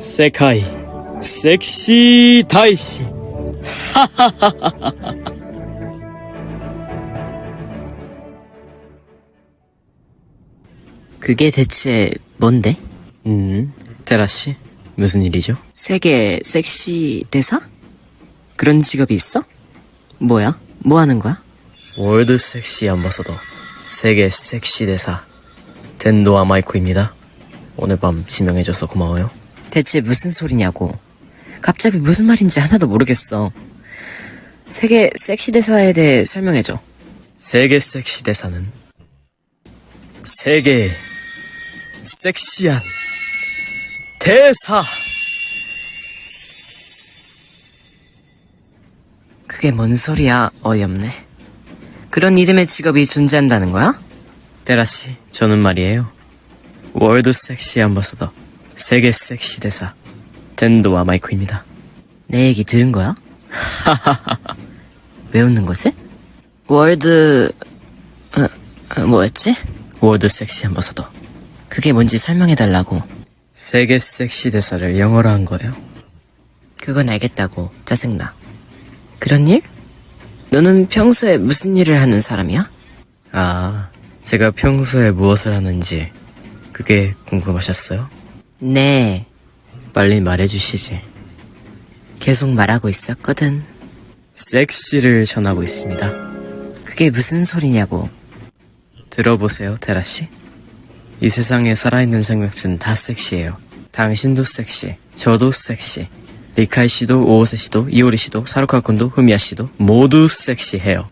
세카이 섹시 다이시 그게 대체 뭔데? 음 테라 씨 무슨 일이죠? 세계 섹시 대사? 그런 직업이 있어? 뭐야? 뭐 하는 거야? 월드 섹시 암바서더 세계 섹시 대사 덴도 아 마이코입니다 오늘 밤 지명해줘서 고마워요 대체 무슨 소리냐고. 갑자기 무슨 말인지 하나도 모르겠어. 세계 섹시 대사에 대해 설명해줘. 세계 섹시 대사는 세계 섹시한 대사 그게 뭔 소리야? 어이없네. 그런 이름의 직업이 존재한다는 거야? 테라씨 저는 말이에요 월드 섹시 암바서더 세계 섹시 대사 덴도 아마이코입니다 내 얘기 들은 거야? 왜 웃는 거지? 월드... 어, 어, 뭐였지? 월드 섹시 암바서더 그게 뭔지 설명해달라고. 세계 섹시 대사를 영어로 한 거예요 그건 알겠다고. 짜증나. 그런 일? 너는 평소에 무슨 일을 하는 사람이야? 아 제가 평소에 무엇을 하는지 그게 궁금하셨어요? 네. 빨리 말해주시지 계속 말하고 있었거든. 섹시를 전하고 있습니다 그게 무슨 소리냐고. 들어보세요, 테라씨. 이 세상에 살아있는 생명체는 다 섹시해요. 당신도 섹시, 저도 섹시, 리카이 씨도, 오오세 씨도, 이오리 씨도, 사루카 군도, 후미야 씨도 모두 섹시해요.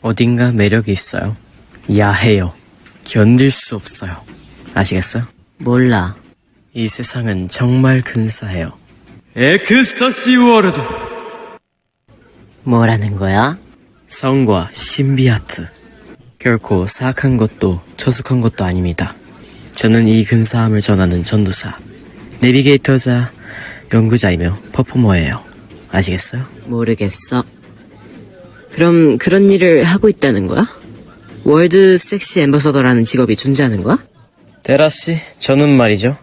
어딘가 매력이 있어요. 야해요. 견딜 수 없어요. 아시겠어요? 몰라. 이 세상은 정말 근사해요. 에크스타시 월드! 뭐라는 거야? 성과 신비아트. 결코 사악한 것도 저속한 것도 아닙니다. 저는 이 근사함을 전하는 전도사, 내비게이터자, 연구자이며 퍼포머예요. 아시겠어요? 모르겠어. 그럼 그런 일을 하고 있다는 거야? 월드 섹시 앰버서더라는 직업이 존재하는 거야? 데라 씨, 저는 말이죠.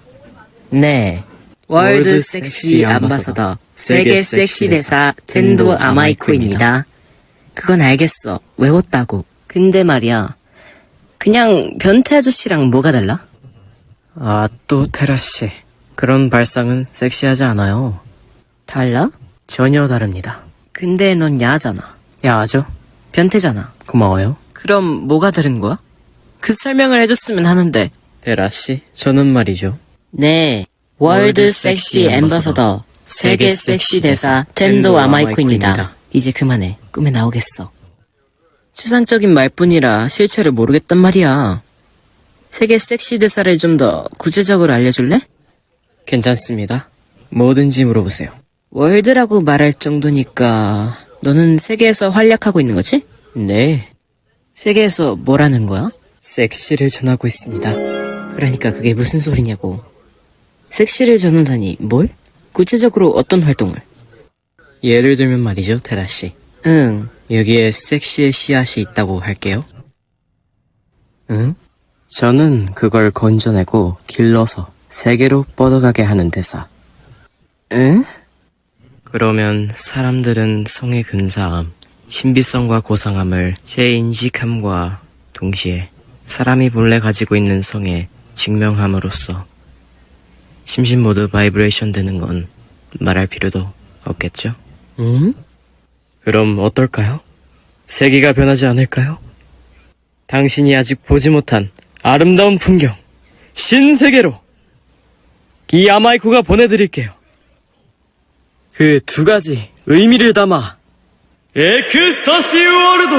네. 월드 섹시 암바사더, 세계 섹시 대사, 텐도 아마이코입니다. 그건 알겠어. 외웠다고. 근데 말이야. 그냥 변태 아저씨랑 뭐가 달라? 아, 또 테라씨. 그런 발상은 섹시하지 않아요. 달라? 전혀 다릅니다. 근데 넌 야하잖아. 야하죠? 변태잖아. 고마워요. 그럼 뭐가 다른 거야? 그 설명을 해줬으면 하는데. 데라씨, 저는 말이죠. 네. 월드 섹시 앰버서더, 세계 섹시 대사 텐도 아마이코입니다. 이제 그만해. 꿈에 나오겠어. 추상적인 말뿐이라 실체를 모르겠단 말이야. 세계 섹시 대사를 좀 더 구체적으로 알려줄래? 괜찮습니다. 뭐든지 물어보세요. 월드라고 말할 정도니까 너는 세계에서 활약하고 있는 거지? 네, 세계에서 뭐라는 거야? 섹시를 전하고 있습니다. 그러니까 그게 무슨 소리냐고. 섹시를 전하다니 뭘? 구체적으로 어떤 활동을? 예를 들면 말이죠, 테라 씨. 응. 여기에 섹시의 씨앗이 있다고 할게요. 응? 저는 그걸 건져내고 길러서 세계로 뻗어가게 하는 대사. 응? 그러면 사람들은 성의 근사함, 신비성과 고상함을 재인식함과 동시에 사람이 본래 가지고 있는 성에 증명함으로써 심신 모두 바이브레이션 되는 건 말할 필요도 없겠죠? 응? 그럼 어떨까요? 세계가 변하지 않을까요? 당신이 아직 보지 못한 아름다운 풍경, 신세계로 이 아마이코가 보내드릴게요. 그 두 가지 의미를 담아 에크스타시 월드!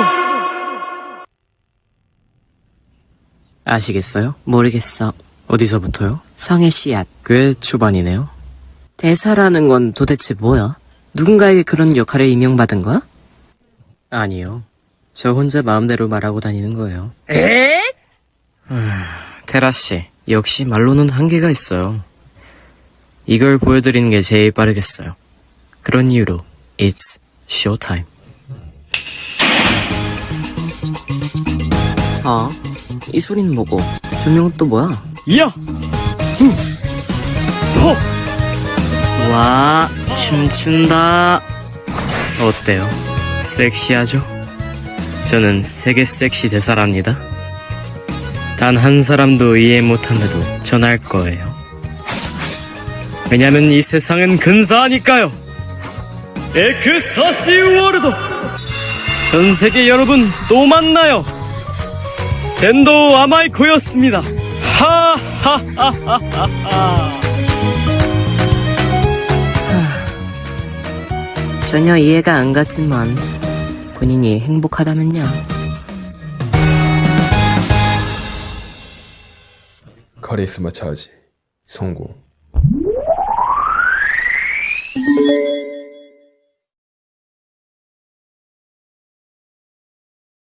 아시겠어요? 모르겠어. 어디서부터요? 성의 씨앗. 꽤 초반이네요. 대사라는 건 도대체 뭐야? 누군가에게 그런 역할을 임명받은 거야? 아니요. 저 혼자 마음대로 말하고 다니는 거예요. 에? 테라 씨, 역시 말로는 한계가 있어요. 이걸 보여드리는 게 제일 빠르겠어요. 그런 이유로, it's showtime. 아, 이 소리는 뭐고? 조명은 또 뭐야? 야! 후! 포! 와, 춤춘다. 어때요? 섹시하죠? 저는 세계 섹시 대사랍니다. 단 한 사람도 이해 못한데도 전할 거예요. 왜냐면 이 세상은 근사하니까요. 에크스타시 월드! 전 세계 여러분 또 만나요. 덴도 아마이코였습니다. 하하하하하. 전혀 이해가 안 갔지만 본인이 행복하다면요. 카리스마 차지 성공